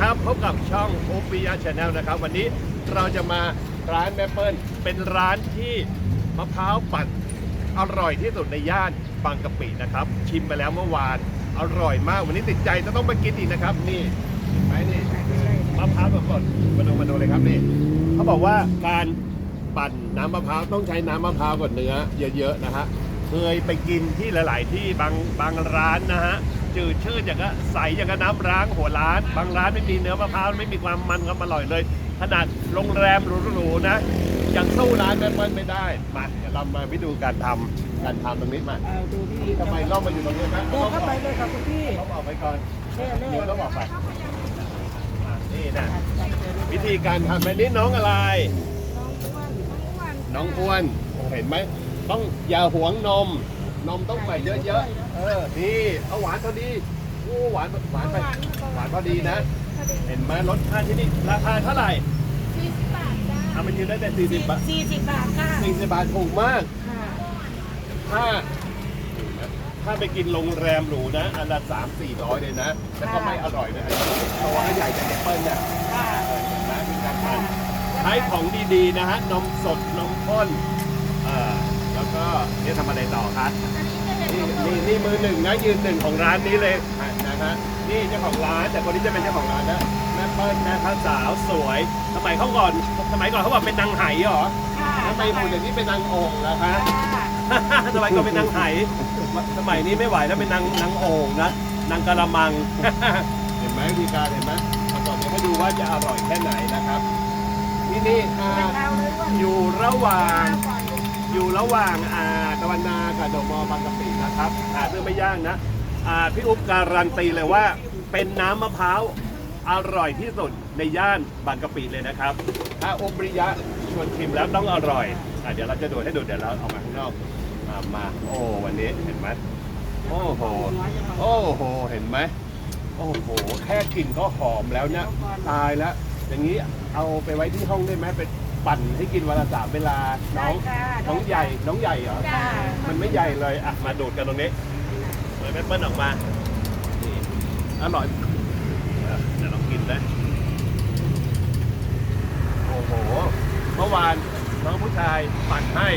ครับ พบกับช่องโอปิยะชาแนลนะครับ วันนี้เราจะมาร้านแมปเปิลเป็นร้านที่มะพร้าวปั่นอร่อยที่สุดในย่านบางกะปินะครับ ชิมไปแล้วเมื่อวานอร่อยมาก วันนี้ติดใจจะต้องมากินอีกนะครับ นี่เห็นไหมนี่มะพร้าวสดๆมาดูมาดูเลยครับนี่เขาบอกว่าการปั่นน้ำมะพร้าวต้องใช้น้ำมะพร้าวกับเนื้อเยอะๆนะฮะเคยไปกินที่หลาย ๆ ที่บางบางร้านนะฮะ จืดชืดอย่างก็ใสอย่างกับน้ำร้างหัวร้าน บางร้านไม่มีเนื้อมะพร้าวไม่มีความมันความอร่อยเลย ขนาดโรงแรมหรูๆนะยังสู้ร้านแม่เปิ้ลไม่ได้มาเดี๋ยวเรามาวิดูการทำการทำตรงนี้มาเอาดูพี่ทำไมล่องมาอยู่ตรงนี้นะเดินเข้าไปเลยครับคุณพี่เขาบอกไปก่อนเล่เล่เดี๋ยวต้องบอกไปอะนี่นะวิธีการทำแบบนี้น้องอะไร น้องอ้วนเห็นไหมต้องอย่าหวงนม นมต้องใส่เยอะๆ เออ นี่เอาหวานพอดีโอ้หวานหวานไปหวานพอดีนะเห็นไหมรสชาติที่นี่ราคาเท่าไหร่สี่สิบบาทจ้าทำมันยืนได้แต่40บาทสี่สิบบาทค่ะ40บาทถูกมาก ค่ะถ้า ถ้าไปกินโรงแรมหรูนะ อันละ3 4 0 0เลยนะ แล้วก็ไม่อร่อยนะเพราะว่าใหญ่จากแอปเปิ้ลเนี่ยค่ะเออเห็นไหมมีการทาน ใช้ของดีๆนะฮะ นมสด นมข้นเอ่อ อะไรต่อครับนี่นี่นี่มือหนึ่งนะยืนหนึ่งของร้านนี้เลยนะฮะนี่เจ้าของร้านแต่คนนี้จะเป็นเจ้าของร้านนะแม่เปิ้ลนะครับสาวสวยสมัยเขาก่อนสมัยก่อนเขาบอกเป็นนางไหเหรอค่ะทำไมหุ่นอย่างนี้เป็นนางโอ่งล่ะคะค่ะสมัยก่อนเป็นนางไหสมัยนี้ไม่ไหวแล้วเป็นนางนางโอ่งนะนางกะละมัง เห็นไหมวิธีการเห็นไหมมาก่อนเดี๋ยวให้ดูว่าจะอร่อยแค่ไหนนะครับ ที่นี่อ่าเอาเลยว่าอยู่ระหว่าง อยู่ระหว่างอ่าตะวันนากับดอกมอบางกะปินะครับหาซื้อไม่ยากนะอ่าพี่อุ๊บการันตีเลยว่า เป็นน้ำมะพร้าวอร่อยที่สุดในย่านบางกะปิเลยนะครับ ถ้าอุ๊บริยะชวนชิมแล้วต้องอร่อยอะเดี๋ยวเราจะดูให้ดูเดี๋ยวเราออกมาข้างนอกมามาโอ้วันนี้เห็นไหมโอ้โหโอ้โหเห็นไหมโอ้โห แค่กลิ่นก็หอมแล้วเนี่ยตายแล้วอย่างนี้เอาไปไว้ที่ห้องได้ไหมไป ปั่นให้กินวันละสามเวลา น้ได้องค่ะน้องใหญ่ น้องใหญ่เหรอค่ะมันไม่ใหญ่เลย อะ มาดูดกันตรงนี้เปิดแม่เปิ้ลออกมานี่อร่อยอะเดี๋ยวลองกินนะโอ้โห เมื่อวานน้องผู้ชายปั่นให้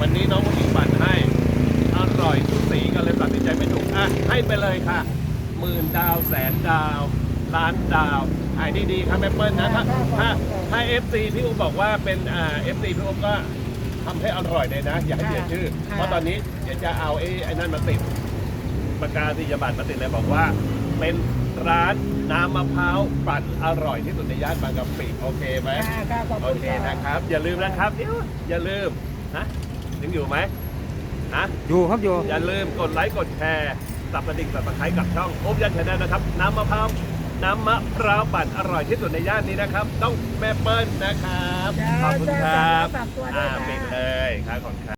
วันนี้น้องผู้หญิงปั่นให้ อร่อยทุกสีกันเลยตัดสินใจไม่ถูก อะ ให้ไปเลยค่ะ หมื่นดาวแสนดาว ล้านดาวขายดีๆครับแม่เปิ้ลนะถ้าถ้าถ้าเอฟซีพี่อุ๊บบอกว่าเป็นอ่าเอฟซีพี่อุ๊บก็ทำให้อร่อยเลยนะ อย่าให้เสียชื่อ เพราะตอนนี้เดี๋ยวจะเอาไอ้ไอ้นั่นมาติดปากกาติยบัตรมาติดเลยบอกว่าเป็นร้านน้ำมะพร้าวปั่นอร่อยที่สุดในย่านบางกะปิโอเคไหมค่ะค่ะขอบโอคุณเคค่ะนะครับ อย่าลืมนะครับเดี๋ยวอย่าลืมนะยังอยู่ไหมนะอยู่ครับอยู่อย่าลืมกดไลค์กดแชร์สับกระดิ่งสับตะไคร้กับช่องโอบยันชาแนลนะครับ น้ำมะพร้าว น้ำมะพร้าวปั่นอร่อยที่สุดในย่านนี้นะครับ ต้องแม่เปิ้ลนะครับจ้าขอบคุณครับจ้าฝากตัวด้วยอ่าค่ะปิดเลยครับขอบคุณครับ